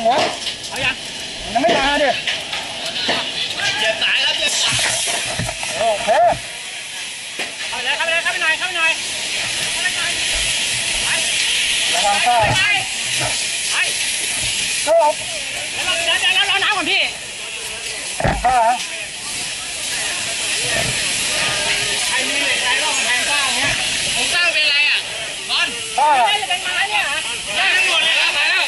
งหัวเอายังมันยังไม่มาดิเหยียบสายแล้วเหยียบสายโอเคเข้าไปเลยเข้าไปเลยเข้าไปหน่อยเข้าไปหน่อยเข้าไปหน่อยไประวังข้าไปไปไปก็เอาเดี๋ยวเราเดี๋ยวเดี๋ยวเรารอน้ำก่อนพี่ข้าใครมีเหล็กไหลร่องแทงสร้างเนี้ยผมสร้างเป็นอะไรอะบอล ข้า ไม่ได้เป็นไม้เนี่ยเหรอได้ทั้งหมดเลยครับมาแล้ว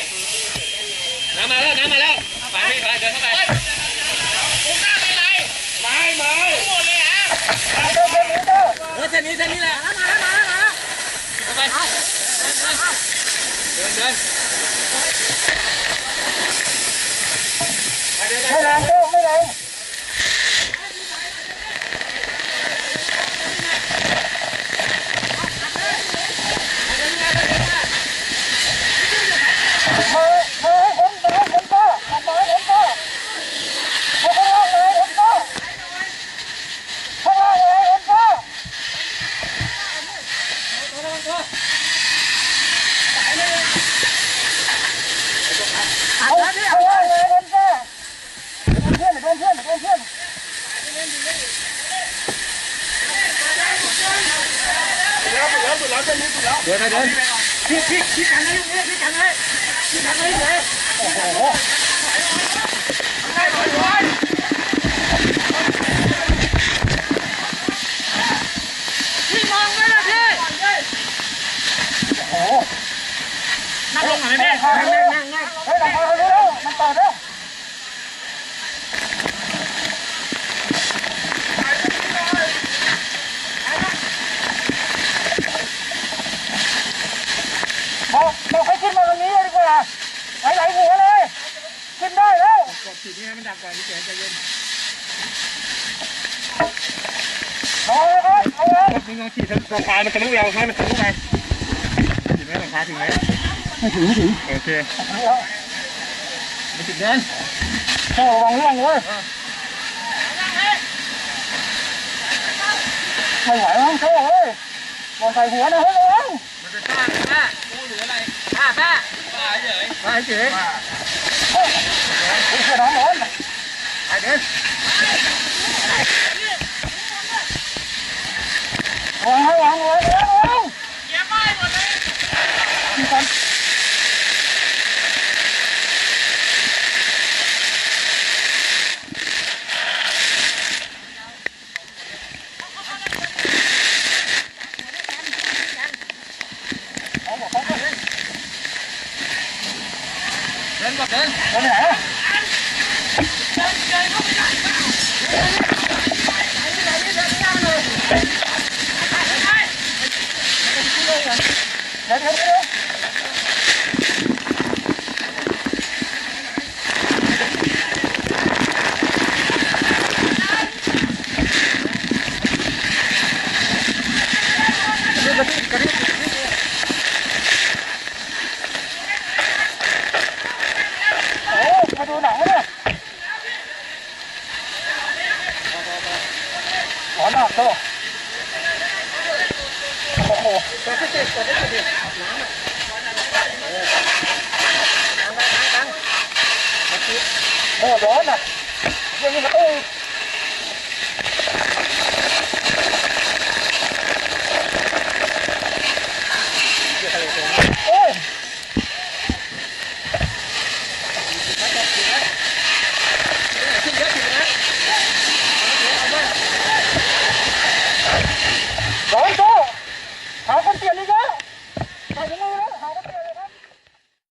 น้ำมา แล้วน้ำมาแล้วไปพี่ไปเดินเข้าไปผมสร้างเป็นอะไรไม้ไม้ทั้งหมดเลยฮะเดินเดินเดินเออเส้นนี้เส้นนี้แหละมาแล้วมาแล้วมาแล้วเข้าไปเดินเดินไม่แรงก็ไม่แรงมามาให้ผมมาให้ผมก็มาให้ผมก็มาข้างล่างเลยผมก็ข้างล่างเลยผมก็เอาข้างล่างเลยผมก็เพื่อนเพื่อนเพื่อนเพื่อนเพื่อนเดี๋ยวเดี๋ยวสุดแล้ว เส้นนี้สุดแล้วเดินไปเดินพี่พี่พี่กันให้พี่พี่กันให้พี่กันให้เลยโอ้โหได้เลยพี่มองไว้นะพี่โอ้โหนั่งลงหน่อยไหมนั่งพี่นั่งนั่งนั่งเฮ้ยหลังคาเขาแล้วมันต่อแล้วบอกบอกให้ขึ้นมาตรงนี้เลยดีกว่าไหลๆหัวเลย ขึ้นได้แล้ว ก ดับก่อนพี่เจ๋ใจเย็นเอาเลยครับเอาเลยมึงลองขี่ราคามันทะลุเราให้มันทะลุไปถึงไหมราคาถึงไหมไม่ถึงไม่ถึงโอเคไม่ถึงเดินโอ้ระวังร่วงเลยไม่ไหวแล้วโซ่เฮ้ยบอลใส่หัวนะเฮ้ยมันเป็นป้าป้ากูหรืออะไรป้าป้าป้าเฉยป้าเฉย เฮ้ยเสือน้ำร้อน ไปเดิน ระวังระ วังระวังระวัง เกียร์ป้ายหมดเลยพี่กันเอาหมดเขาก็เล่นเดินก่อนเดินไปไหนอะเดี๋ยวเดี๋ยวเดี๋ยวโอ้มาดูหนังเนี่ยหอนหนักโตโอ้โหโอ้